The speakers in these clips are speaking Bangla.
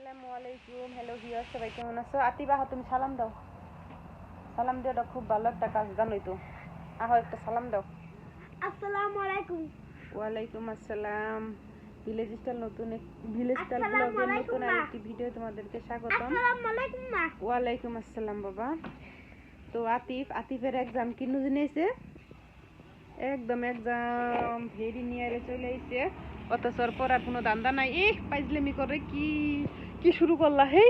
আসসালামু আলাইকুম। হ্যালো ভিউয়ার সবাই কেমন আছো? আতিবাহ তুমি সালাম দাও। সালাম দিয়ে ওটা খুব ভালো একটা কাজ জানোই তো। আহ একটা সালাম দাও। আসসালামু আলাইকুম। ওয়ালাইকুম আসসালাম। ভিলেজ স্টাইল নতুন ভিলেজ স্টাইল ব্লগের নতুন আরেকটি ভিডিও তোমাদেরকে স্বাগতম। ওয়ালাইকুম আসসালাম বাবা। তো আতিফ আতিফের এক্সাম কিনু জিনিসে একদম এক্সাম ভেরি নিয়ারে চলে আইছে। অথচ পড়ার কোনো দান্দা নাই। এ পাইজলেমি করে কি? কি শুরু করলা হেই?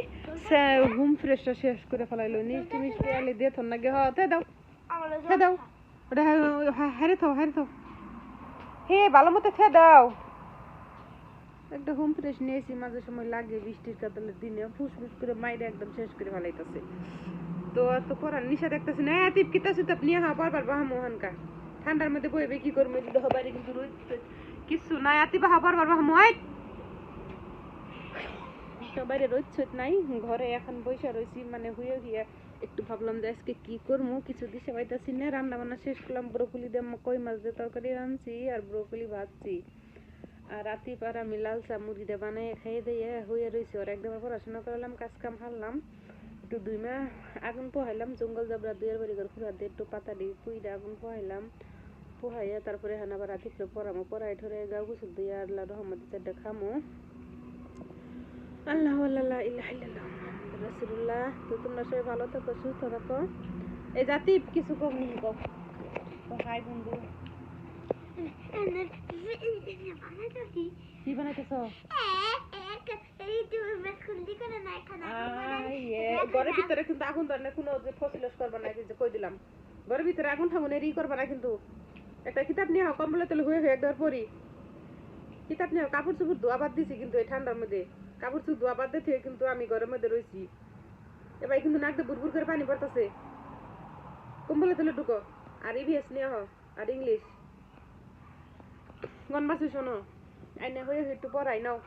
হুম ফ্রেশটা শেষ করে ফেলাইলো মিষ্টি মিষ্টি আলি দিয়ে থন নাগে হতে দাও। থে দাও। ওটা হারে থাও হারে থাও। হে ভালো মতো থে দাও। একটা হোম ফ্রেশ নিয়েছি মাঝে সময় লাগে বৃষ্টির কাতলের দিনে। ফুসফুস করে মাইরে একদম শেষ করে ফেলাইতেছে। তো তো করার নিশা দেখতেছি না। টিপ কিতা সুতাপ নিয়ে হা পারবার বাহা মোহনকা। ঠান্ডার মধ্যে বইবে কি করবে? দেহ বাইরে কিন্তু রোদ কিছু নাই আতি বাহা পারবার বাহা মোহাই বাইরে রোদ ছোট নাই, ঘরে এখন বৈশা রয়েছি মানে হুয়ে হুয়ে একটু ভাবলাম যে আজকে কি করব কিছু দিশে পাইতাছি না রান্না বান্না শেষ করলাম, ব্রোকলি দিয়ে কই মাছ দিয়ে তরকারি রাঁধছি আর ব্রোকলি ভাজছি। আর রাতি পার আমি লাল চা মুড়ি দিয়ে বানিয়ে খাইয়ে দিয়ে হয়ে রয়েছে ওর একদম পড়াশোনা করলাম কাজ কাম হারলাম, একটু দুই মা আগুন পোহাইলাম, জঙ্গল জাবরা দুইয়ের বাড়ি করে খুঁড়া দিয়ে একটু পাতা দিয়ে কুইডা আগুন পোহাইলাম, পোহাইয়া তারপরে হান আবার রাতি পড়ামো পড়াই ঠরে গাও গুসল দিয়ে আল্লাহ রহমত খামো। আল্লাহ আল্লাহ রাসূলুল্লাহ। তো তোমরা সবাই ভালো থাকো, সুস্থ থাকো। এই জাতি কিছু কম নি কম হাই বন্ধু। কি বানাইতেছ? ঘরের ভিতরে কিন্তু আগুন কোনো যে ফসিলস না যে কই দিলাম। ঘরের ভিতরে আগুন ঠাগুন এরি করবা না কিন্তু। একটা কিতাব নিয়ে কম্বলে তেলে হয়ে হয়ে একবার পড়ি। কিতাব নিয়ে কাপড় চোপড় ধোয়া দিছি কিন্তু এই ঠান্ডার মধ্যে। কাপড় চোপড় ধোয়া বাদ দিয়ে কিন্তু আমি ঘরের মধ্যে রয়েছি এবার কিন্তু নাক দিয়ে বুড়বুড় করে পানি পড়তেছে কম্বলে তেলে ঢুকো আর ইভিএস নিয়ে হও আর ইংলিশ গনবাসি শোনো আইনে হয়ে হয়ে একটু পড়াই নাও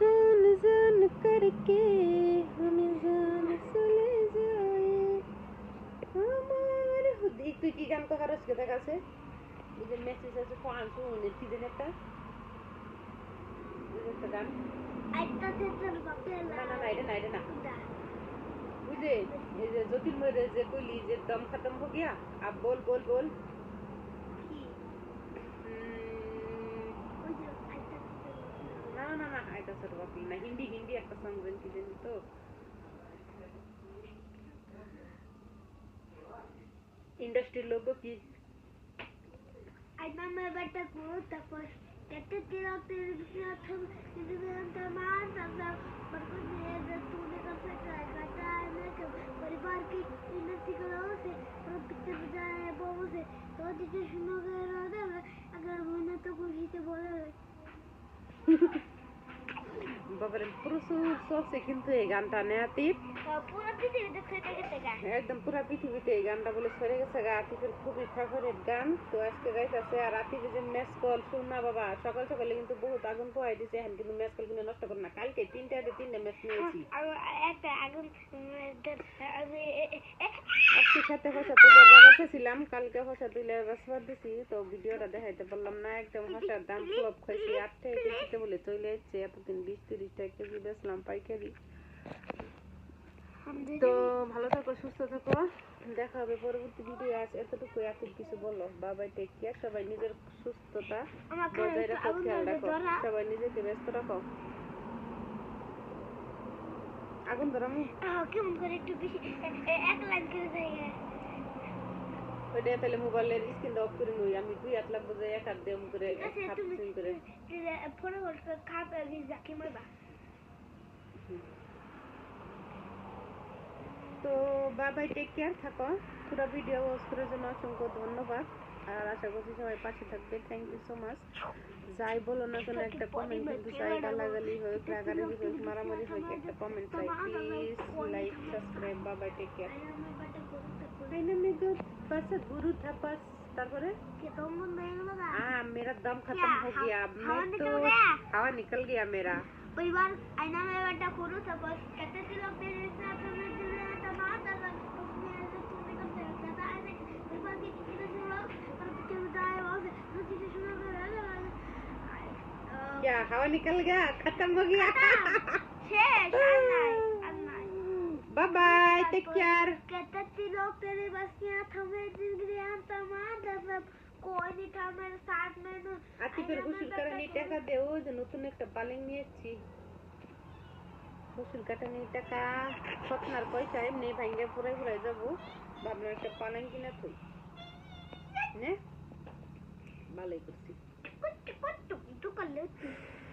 जान जान करके হুদি তুই কি গান কথা আছে? এই যে মেসেজ আছে ফান শুনে কি দিন একটা? একটা গান। না না না এটা না এটা না। বুঝে এই যে জ্যোতির্ময় যে কইলি যে দম খতম হো গিয়া আব বল বল বল। না না না এটা সর বাকি না হিন্দি হিন্দি একটা সং যেন কি তো। ইন্ডাস্ট্রির লোক কি परिवार की उन्नति करो से और पिक्चर बजाए बहु से तो जिसे सुनोगे रोदे अगर मैंने तो खुशी से बोले বাবারে প্রচুর চলছে কিন্তু এই গানটা নেয়াতিপ একদম পুরা পৃথিবীতে এই গানটা বলে সরে গেছে গা। আতিফের খুবই ফেভারিট গান। তো আজকে গাইতেছে আর আতিফে যে ম্যাচ কল শুন না বাবা। সকাল সকালে কিন্তু বহুত আগুন পোহাই দিছে। এখন কিন্তু ম্যাচ কল কিন্তু নষ্ট করে না কালকে তিনটা হাতে তিনটা ম্যাচ নিয়েছি। আর আজকে সাথে হসা তুলে বাবাতেছিলাম কালকে হসা তুলে বাসবার দিছি। তো ভিডিওটা দেখাইতে পারলাম না। একদম হসার দাম ফ্লপ খাইছি। আট টাকা কেজিতে বলে চলে যাচ্ছে এতদিন বিশ তিরিশ টাকা কেজি বেচলাম পাইকারি। তো ভালো থাকো সুস্থ থাকো। দেখা হবে পরবর্তী ভিডিও আছে এতটুকু এখন কিছু বলো। বাবাই টেক কেয়ার সবাই নিজের সুস্থতা বজায় রাখো খেয়াল রাখো। সবাই নিজেকে ব্যস্ত রাখো। আগুন ধরামু আহ, কেমন করে একটু বেশি এক লাইন করে দেয় ওইটা তাহলে মোবাইলের স্ক্রিনটা অফ করে নই আমি দুই হাত লাখ যে এক হাত দিয়ে করে এক করে। ফোনে খাবে যাকে মারবা। তো বাবাই টেক কেয়ার থাকো পুরো ভিডিও ওয়াচ করার জন্য অসংখ্য ধন্যবাদ আর আশা করছি সবাই পাশে থাকবে থ্যাংক ইউ সো মাচ যাই বলো না কেন একটা কমেন্ট কিন্তু চাই গালাগালি হোক রাগারাগি হোক মারামারি হোক একটা কমেন্ট চাই please like subscribe Babai take care আইনা মে গো পাস গুরু থা পাস তারপরে कि तुम नहीं लगा हाँ मेरा दम खत्म हो गया हवा मैं निकल तो गया? हवा निकल गया मेरा परिवार आईना में बेटा खोलो सब कहते थे लोग तेरे साथ में दिल है टमाटर लग क्या हवा निकल गया? खत्म हो गया? बाय बाय टेक केयर कहते लोग तेरे बस के हाथ हमें ज़िंदगी हम तमाम दसब कोई नहीं था मेरे साथ में तो आती फिर गुसिल तो करने टका देओ जो नूतन एक बालिंग अच्छी। গুসল কাটা নিয়ে টাকা সতনার পয়সা এমনি ভাঙ্গে পুরাই পুরাই যাবো ভাবলাম একটা পালাং কিনা থই Né? Balei por si. Quanto, quanto? Tu calete. Kan